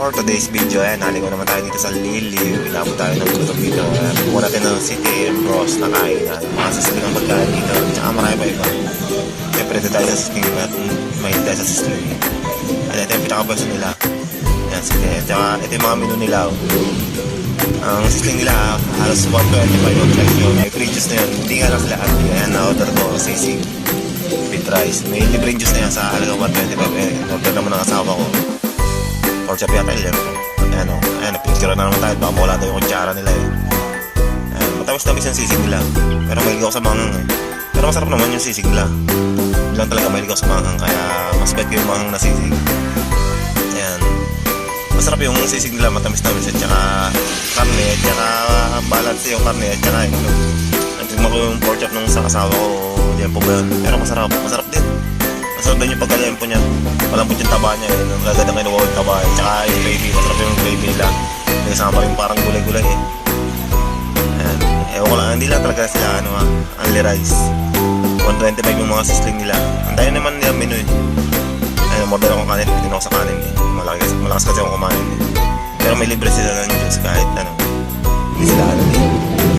For today's video, ayan, naligo naman tayo dito sa Liliw. Inabot tayo ng gutom dito. Kumuha natin ng City Bros na kainan. Mga sisling ang pagkain dito. Tsaka marami pa iba. Siyempre, dito tayo sa sisling at may tayo sa sisling. Ayan, ito yung pinaka-pwesto nila. Ayan, sige. Tsaka ito yung mga menu nila. Ang sisling nila, halos 125 ang price yun. May free juice na yun. Hindi nga lang sila at ayan, na-order ko sisig with. May libreng juice na yan sa halagang 125. Eh, order naman ng asawa ko. Siya yata 11. Ayan o. Ayan, picture na naman tayo. Baka mawala daw yung kutsara nila eh. Ayan, matamis-tamis yung sisig nila. Pero mahilig ako sa manghang eh. Pero masarap naman yung sisig nila. Lang talaga mahilig ako sa manghang. Kaya mas bet ko yung manghang na sisig. Ayan. Masarap yung sisig nila. Matamis-tamis at saka karne. At saka balance yung karne. At saka yung Nagtigma ko yung pork chop nung sa kasawa ko. Diyan po ba yun? Pero masarap. Masarap din. Masarap din yung pagkalimpo niya. Malambot yung taba niya. Eh. Ang gaganda kinuha yung taba. Eh. Tsaka yung gravy. Masarap yung gravy nila. May kasama pa yung parang gulay-gulay eh. Ayan. Ewan ko lang. Hindi lang talaga sila ano ah. Only rice. 125 yung mga sisling nila. Ang dahil naman nila menu eh. Ayun, model akong kanin. Bitin ako sa kanin eh. Malakas, malakas kasi akong kumain eh. Pero may libre sila ng juice kahit ano.